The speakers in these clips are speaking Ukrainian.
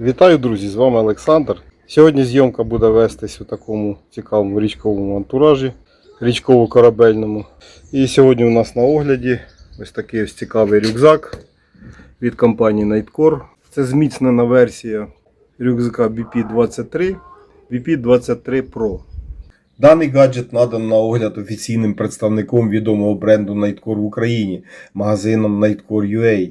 Вітаю, друзі! З вами Олександр. Сьогодні зйомка буде вестись у такому цікавому річковому антуражі, річково-корабельному. І сьогодні у нас на огляді ось такий ось цікавий рюкзак від компанії Nightcore. Це зміцнена версія рюкзака BP23, BP23 Pro. Даний гаджет надан на огляд офіційним представником відомого бренду Nightcore в Україні, магазином Nightcore UA.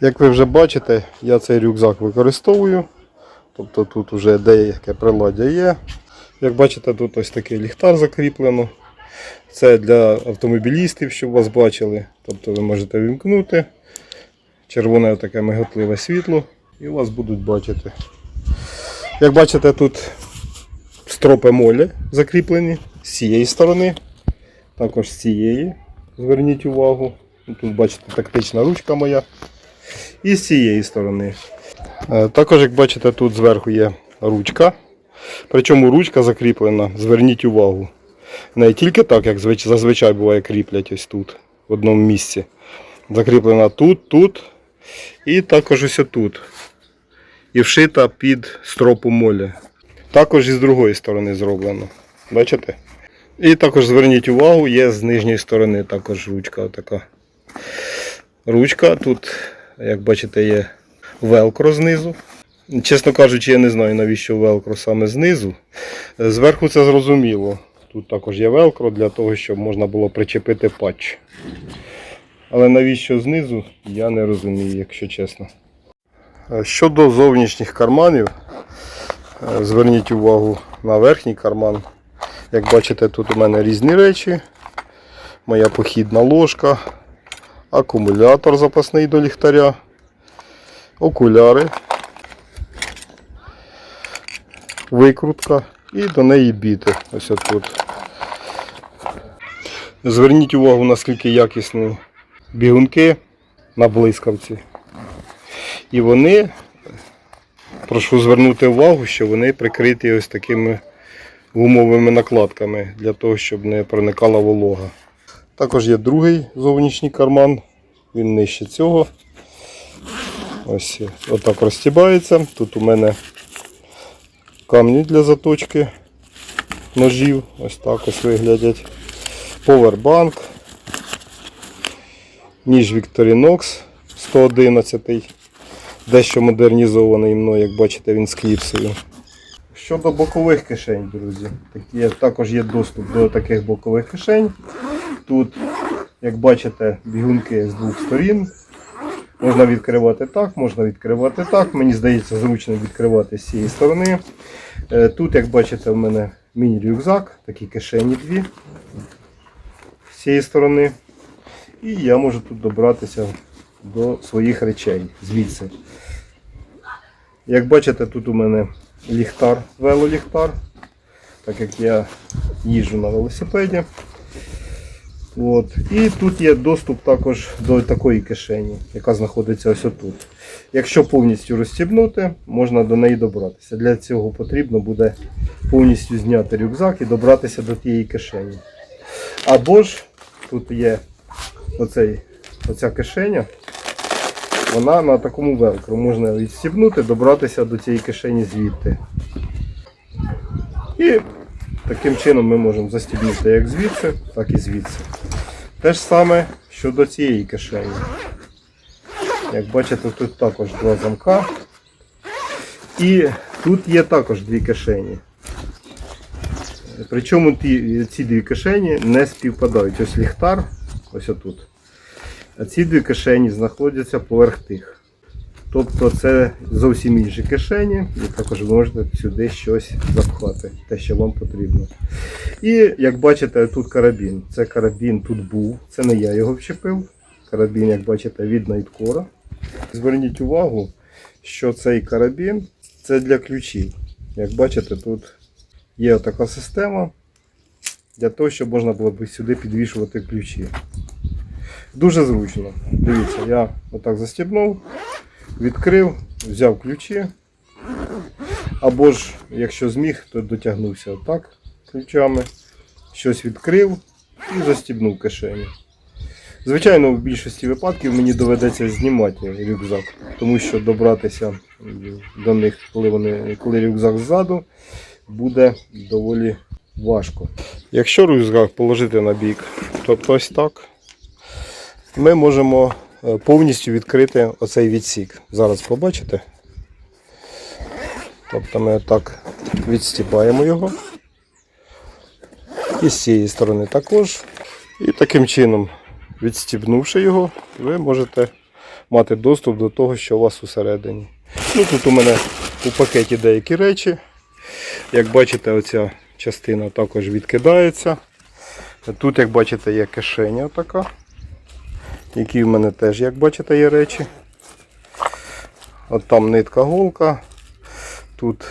Як ви вже бачите, я цей рюкзак використовую. Тобто тут вже деяке приладдя є. Як бачите, тут ось такий ліхтар закріплено. Це для автомобілістів, щоб вас бачили. Тобто ви можете вімкнути. Червоне таке миготливе світло і вас будуть бачити. Як бачите, тут стропи молі закріплені з цієї сторони, також з цієї. Зверніть увагу. Тут бачите тактична ручка моя. І з цієї сторони. Е, Також, як бачите, тут зверху є ручка. Причому ручка закріплена, зверніть увагу. Не тільки так, як зазвичай буває, кріплять ось тут, в одному місці. Закріплена тут, тут і також ось тут. І вшита під стропу молі. Також і з другої сторони зроблено. Бачите? І також зверніть увагу, є з нижньої сторони також ручка така. Ручка тут, як бачите, є велкро знизу. Чесно кажучи, я не знаю, навіщо велкро саме знизу. Зверху це зрозуміло. Тут також є велкро для того, щоб можна було причепити патч. Але навіщо знизу, я не розумію, якщо чесно. Е, Щодо зовнішніх карманів, е, зверніть увагу на верхній карман. Як бачите, тут у мене різні речі. Моя похідна ложка, акумулятор запасний до ліхтаря, окуляри, викрутка і до неї біти. Ось тут. Зверніть увагу, наскільки якісні бігунки на блискавці. І вони, прошу звернути увагу, що вони прикриті ось такими гумовими накладками для того, щоб не проникала волога. Також є другий зовнішній карман, він нижче цього. Ось отак розстібається. Тут у мене камні для заточки ножів. Ось так ось виглядять. Повербанк. Ніж Victorinox 111. Дещо модернізований мною, як бачите, він з кліпсою. Щодо бокових кишень, друзі, також є доступ до таких бокових кишень. Тут, як бачите, бігунки з двох сторін. Можна відкривати так, можна відкривати так. Мені здається, зручно відкривати з цієї сторони. Е, Тут, як бачите, в мене міні-рюкзак, такі кишені дві з цієї сторони. І я можу тут добратися до своїх речей звідси. Як бачите, тут у мене ліхтар, велоліхтар, так як я їжджу на велосипеді. От. І тут є доступ також до такої кишені, яка знаходиться ось отут. Якщо повністю розстібнути, можна до неї добратися. Для цього потрібно буде повністю зняти рюкзак і добратися до тієї кишені. Або ж тут є оцей, оця кишеня, вона на такому велкру. Можна відстібнути, добратися до цієї кишені звідти. І таким чином ми можемо застібнути як звідси, так і звідси. Те ж саме щодо цієї кишені. Як бачите, тут також два замка. І тут є також дві кишені. Причому ті, ці дві кишені не співпадають. Ось ліхтар, ось отут. А ці дві кишені знаходяться поверх тих. Тобто це зовсім інші кишені, і також можете сюди щось запхати, те, що вам потрібно. І як бачите, тут карабін. Це карабін тут був, це не я його вчепив. Карабін, як бачите, від Найткора. Зверніть увагу, що цей карабін це для ключів. Як бачите, тут є така система для того, щоб можна було б сюди підвішувати ключі. Дуже зручно. Дивіться, я отак застібнув, відкрив, взяв ключі. Або ж, якщо зміг, то дотягнувся отак ключами, щось відкрив і застібнув кишені. Звичайно, в більшості випадків мені доведеться знімати рюкзак, тому що добратися до них, коли, вони, коли рюкзак ззаду, буде доволі важко. Якщо рюкзак положити на бік, тобто ось так, ми можемо повністю відкрити оцей відсік. Зараз побачите. Тобто ми так відстіпаємо його. І з цієї сторони також. І таким чином, відстібнувши його, ви можете мати доступ до того, що у вас усередині. Ну, тут у мене у пакеті деякі речі. Як бачите, оця частина також відкидається. Тут, як бачите, є кишеня така, які в мене теж, як бачите, є речі. От там нитка голка, тут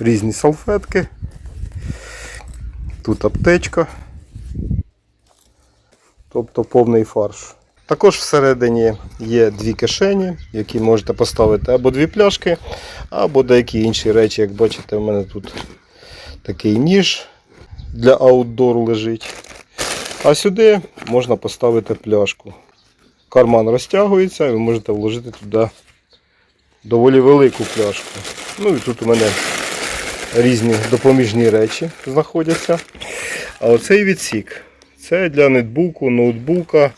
різні салфетки, тут аптечка, тобто повний фарш. Також всередині є дві кишені, які можете поставити або дві пляшки, або деякі інші речі. Як бачите, в мене тут такий ніж для аутдору лежить. А сюди можна поставити пляшку. Карман розтягується, і ви можете вложити туди доволі велику пляшку. Ну і тут у мене різні допоміжні речі знаходяться. А оцей відсік це для нетбуку, ноутбука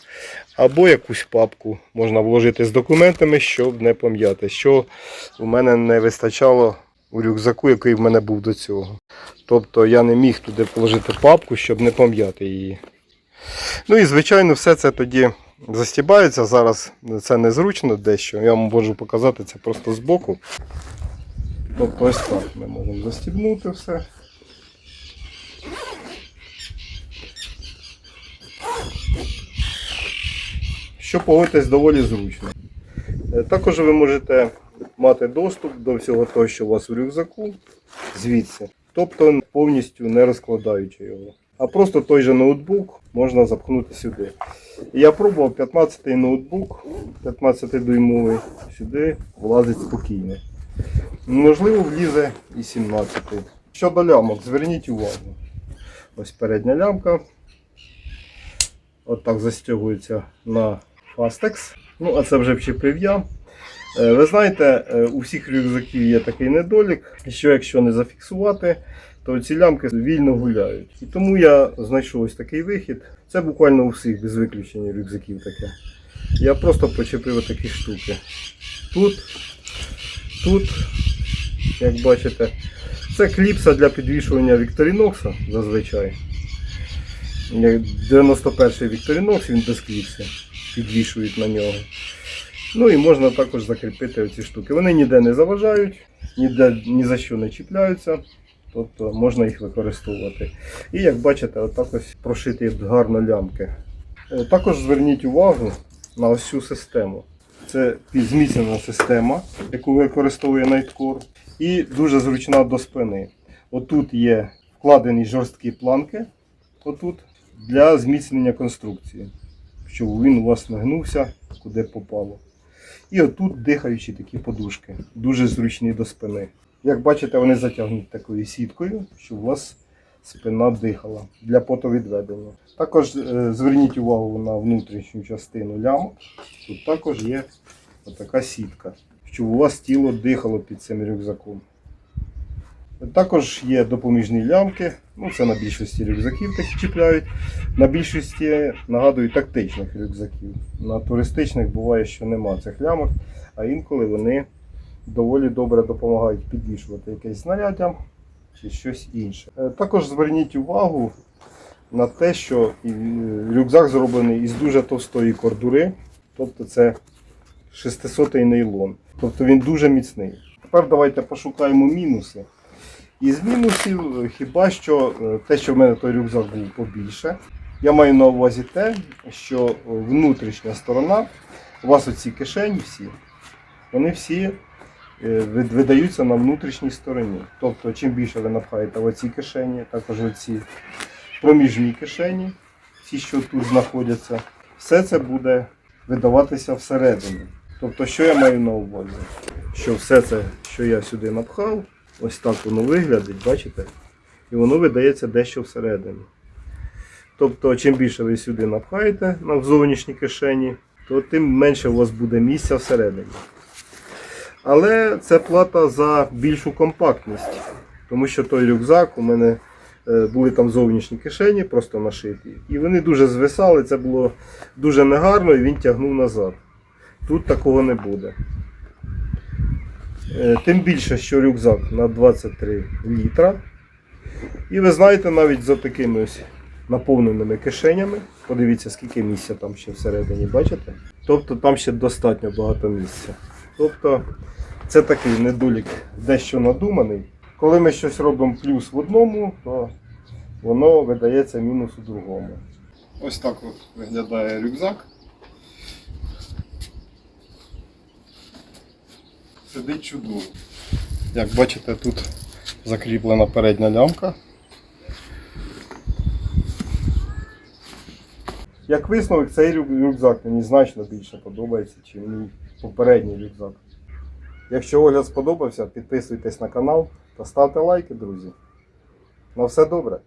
або якусь папку можна вложити з документами, щоб не пом'яти. Що у мене не вистачало у рюкзаку, який в мене був до цього. Тобто я не міг туди положити папку, щоб не пом'яти її. Ну і звичайно, все це тоді застібається. Зараз це незручно дещо. Я вам можу показати це просто збоку. Тобто ось так ми можемо застібнути все. Що погодьтесь доволі зручно. Е, Також ви можете мати доступ до всього того, що у вас у рюкзаку звідси. Тобто повністю не розкладаючи його. А просто той же ноутбук можна запхнути сюди. Я пробував 15-й ноутбук, 15-дюймовий, сюди влазить спокійно. Можливо, влізе і 17-й. Щодо лямок, зверніть увагу. Ось передня лямка. Отак застягується на Fastex. Ну, а це вже вчепив я. Е, Ви знаєте, е, у всіх рюкзаків є такий недолік, що якщо не зафіксувати, то ці лямки вільно гуляють. І тому я знайшов ось такий вихід. Це буквально у всіх без виключення рюкзаків таке. Я просто почепив такі штуки. Тут, тут, як бачите, це кліпса для підвішування Вікторінокса зазвичай. 91-й Вікторінокс, він без кліпси. Підвішують на нього. Ну і можна також закріпити оці штуки. Вони ніде не заважають, ніде ні за що не чіпляються. Тобто можна їх використовувати. І як бачите, отак ось прошиті гарно лямки. Е, Також зверніть увагу на ось цю систему. Це зміцнена система, яку використовує Nightcore. І дуже зручна до спини. Отут є вкладені жорсткі планки отут, для зміцнення конструкції, щоб він у вас не гнувся, куди попало. І отут дихаючі такі подушки, дуже зручні до спини. Як бачите, вони затягнуті такою сіткою, щоб у вас спина дихала для потовідведення. Також е, зверніть увагу на внутрішню частину лямок. Тут також є така сітка, щоб у вас тіло дихало під цим рюкзаком. Також є допоміжні лямки, ну це на більшості рюкзаків такі чіпляють. На більшості нагадую тактичних рюкзаків. На туристичних буває, що нема цих лямок, а інколи вони доволі добре допомагають підвішувати якесь знаряддя чи щось інше. Е, Також зверніть увагу на те, що е, рюкзак зроблений із дуже товстої кордури, тобто це 600-й нейлон. Тобто він дуже міцний. Тепер давайте пошукаємо мінуси. Із мінусів е, хіба що те, що в мене той рюкзак був побільше. Я маю на увазі те, що внутрішня сторона, у вас оці кишені всі, вони всі видаються на внутрішній стороні. Тобто, чим більше ви напхаєте в оці кишені, також в оці проміжні кишені, ті, що тут знаходяться, все це буде видаватися всередину. Тобто, що я маю на увазі? Що все це, що я сюди напхав, ось так воно виглядить, бачите? І воно видається дещо всередину. Тобто, чим більше ви сюди напхаєте на зовнішні кишені, то тим менше у вас буде місця всередині. Але це плата за більшу компактність. Тому що той рюкзак у мене е, були там зовнішні кишені, просто нашиті. І вони дуже звисали, це було дуже негарно і він тягнув назад. Тут такого не буде. Е, Тим більше, що рюкзак на 23 літра. І ви знаєте, навіть за такими ось наповненими кишенями, подивіться, скільки місця там ще всередині, бачите? Тобто там ще достатньо багато місця. Тобто це такий недолік дещо надуманий. Коли ми щось робимо плюс в одному, то воно видається мінус у другому. Ось так от виглядає рюкзак. Сидить чудово. Як бачите, тут закріплена передня лямка. Як висновок, цей рюкзак мені значно більше подобається, ніж мій попередній рюкзак. Якщо огляд сподобався, підписуйтесь на канал та ставте лайки, друзі. На все добре.